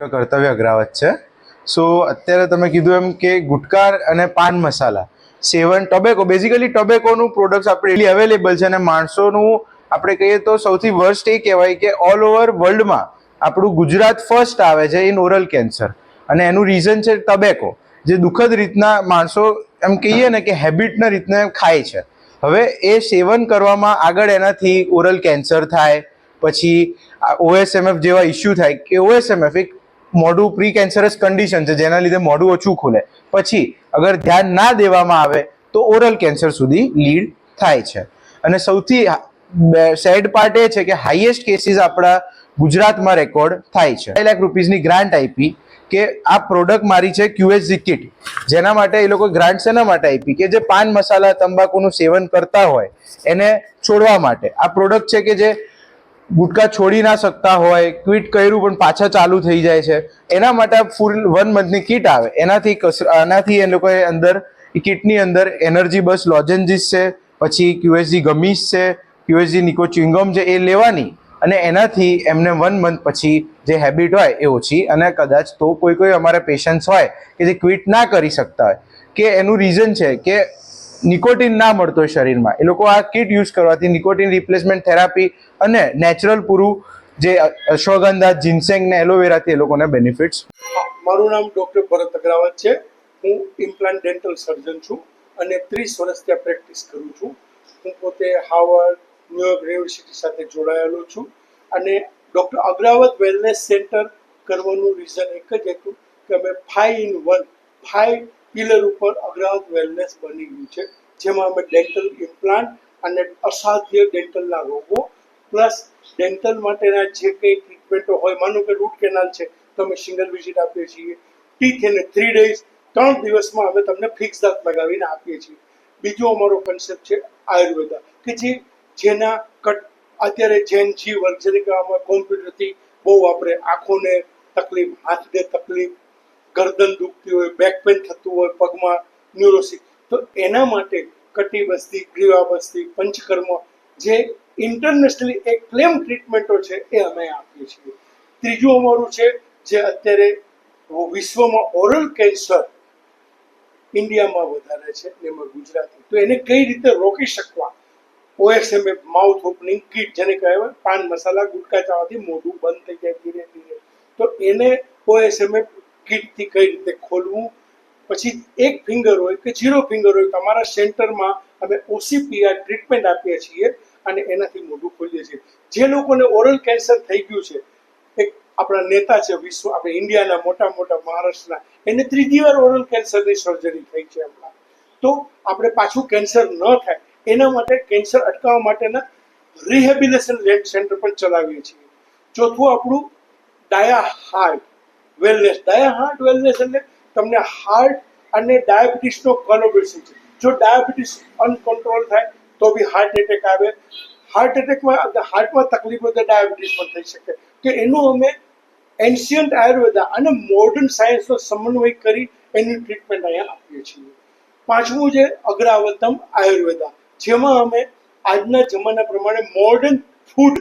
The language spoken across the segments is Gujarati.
કર્તવ્ય અગ્રાવત છે. સો અત્યારે તમે કીધું એમ કે ગુટકાર અને પાન મસાલા, સેવન ટોબેકો બેઝિકલી ટોબેકોનું પ્રોડક્ટ્સ આપણે અવેલેબલ છે અને માણસોનું આપણે કહીએ તો સૌથી વર્સ્ટ એ કહેવાય કે ઓલ ઓવર વર્લ્ડમાં આપણું ગુજરાત ફર્સ્ટ આવે છે ઇન ઓરલ કેન્સર અને એનું રીઝન છે ટબેકો, જે દુઃખદ રીતના માણસો એમ કહીએ ને કે હેબિટના રીતના ખાય છે. હવે એ સેવન કરવામાં આગળ એનાથી ઓરલ કેન્સર થાય, પછી ઓએસએમએફ જેવા ઇસ્યુ થાય, કે ઓએસએમએફ એક મોઢું પ્રી કેન્સરસ કન્ડિશન છે, જેના લીધે મોઢું ઓછું ખુલે. પછી, અગર ધ્યાન ના દેવામાં આવે, તો ઓરલ કેન્સર સુધી લીડ થાય છે. અને સૌથી સેડ પાર્ટ એ છે કે હાઈએસ્ટ કેસીસ આપણા ગુજરાતમાં રેકોર્ડ થાય છે. લાખ રૂપીઝની ગ્રાન્ટ આપી કે આ પ્રોડક્ટ મારી છે ક્યુએસજી કિટ જેના માટે એ લોકો ગ્રાન્ટ શેના માટે આપી? કે જે પાન મસાલા, તંબાકુનું સેવન કરતા હોય, એને છોડવા માટે. આ પ્રોડક્ટ છે કે જે ગુટકા છોડી ના શકતા હોય ક્વિટ કર્યું પણ પાછા ચાલુ થઈ જાય છે. એના માટે ફૂલ વન મંથની કીટ આવે. એનાથી એનાથી એ લોકોએ અંદર કીટની અંદર એનર્જી બસ લોજેન્જીસ છે, પછી ક્યુએસજી ગમીસ છે ક્યુએસજી નિકો ચિંગમ છે, એ લેવાની. અને એનાથી એમને વન મંથ પછી જે હેબિટ હોય એ ઓછી. અને કદાચ તો કોઈ કોઈ અમારા પેશન્ટ્સ હોય કે જે ક્વિટ ના કરી શકતા હોય. કે એનું રીઝન છે કે નિકોટિન ના મળતો હોય શરીરમાં. એ લોકો આ કિટ યુઝ કરવાથી નિકોટિન રિપ્લેસમેન્ટ થેરાપી અને નેચરલ પૂરું જે અશ્વગંધા જિન્સેંગ ને એલોવેરાથી એ લોકોને બેનિફિટ્સ મારું નામ ડૉક્ટર ભરત અગ્રાવત છે. હું ઇમ્પ્લાન્ટ ડેન્ટલ સર્જન છું અને ત્રીસ વર્ષ ત્યાં પ્રેક્ટિસ કરું છું. હું પોતે હાવર્ડ ન્યુયોર્ક યુનિવર્સિટી સાથે જોડાયેલો છું અને ડૉક્ટર અગ્રાવત વેલનેસ સેન્ટર કરવાનું રીઝન એક જ હતું કે અમે five in one five pillar ઉપર અગ્રાવત વેલનેસ બની ગયું છે, જેમાં અમે ડેન્ટલ ઇમ્પ્લાન્ટ અને અસાધ્ય ડેન્ટલના રોગો પ્લસ ડેન્ટલ માટેના જે કંઈ ટ્રીટમેન્ટો હોય, માનો કે રૂટ કેનાલ છે તો અમે સિંગલ વિઝિટ આપીએ છીએ ટીથ એને થ્રી ડેઝ ત્રણ દિવસમાં અમે તમને ફિક્સ દાંત લગાવીને આપીએ છીએ. બીજો અમારો કન્સેપ્ટ છે આયુર્વેદા, કે જે જેના કટ, અત્યારે જેન જી વર્ગ, જેને કહેવામાં કોમ્પ્યુટરથી બહુ આપણે આંખોને તકલીફ, હાથને તકલીફ ગરદન દુખતી હોય બેક પેન થતું હોય, પગમાં ન્યુરોસિસ તો એના માટે કટી બસ્તી ગ્રીવા બસ્તી પંચકર્મ જે ઇન્ટરનેશનલી એક ક્લેમ ટ્રીટમેન્ટો છે, એ અમે આપીએ છીએ. ત્રીજું અમારું છે જે અત્યારે વિશ્વમાં ઓરલ કેન્સર ઇન્ડિયામાં વધારે છે એમાં ગુજરાતી. તો એને કઈ રીતે રોકી શકવા? ઓએસએમએ માઉથ ઓપનિંગ કીટ જેને કહેવાય, પાન મસાલા, ગુટકા ચાવાથી મોઢું બંધ થઈ જાય ધીરે ધીરે. તો એને ઓએસએમએ કીટથી કઈ રીતે ખોલવું? પછી એક ફિંગર હોય કે ઝીરો ફિંગર હોય, તમારા સેન્ટરમાં અમે ઓસીપીઆર ટ્રીટમેન્ટ આપીએ છીએ અને એનાથી મોઢું ખોલીએ છીએ. જે લોકોને ઓરલ કેન્સર થઈ ગયું છે, એક આપણા નેતા છે, વિશ્વ, આપણે ઇન્ડિયાના મોટા મોટા મહારાષ્ટ્રના, એને ત્રીજી વાર ઓરલ કેન્સરની સર્જરી થઈ છે હમણાં. તો આપણે પાછું કેન્સર ન થાય, એના માટે કેન્સર અટકાવવા માટેના રિહેબિલેશન સેન્ટર પણ ચલાવીએ છીએ. ચોથું આપણું dia heart. Wellness dia heart wellness એટલે તમને હાર્ટ અને ડાયાબિટીસનો કોલોબેશન છે. જો ડાયાબિટીસ અનકન્ટ્રોલ થાય, તો બી હાર્ટ એટેક આવે. હાર્ટ એટેકમાં હાર્ટમાં તકલીફ તો પણ થઈ શકે. તો એનું અમે એન્શિયન્ટ આયુર્વેદા અને મોડર્ન સાયન્સનો સમન્વય કરી એની ટ્રીટમેન્ટ અહીંયા આપીએ છીએ. પાંચમું છે અગ્રાવતમ આયુર્વેદા. જેમાં અમે આજના જમાના પ્રમાણે મોડર્ન ફૂડ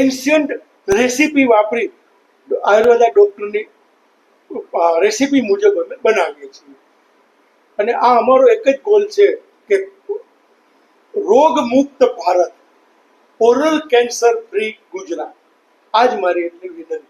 એન્શિયન્ટ રેસીપી વાપરી આયુર્વેદા ડૉક્ટરની રેસીપી મુજબ અમે બનાવીએ છીએ. અને આ અમારો એક જ ગોલ છે કે રોગ મુક્ત Bharat oral cancer free Gujarat. આજ મારી એટલી વિનંતી.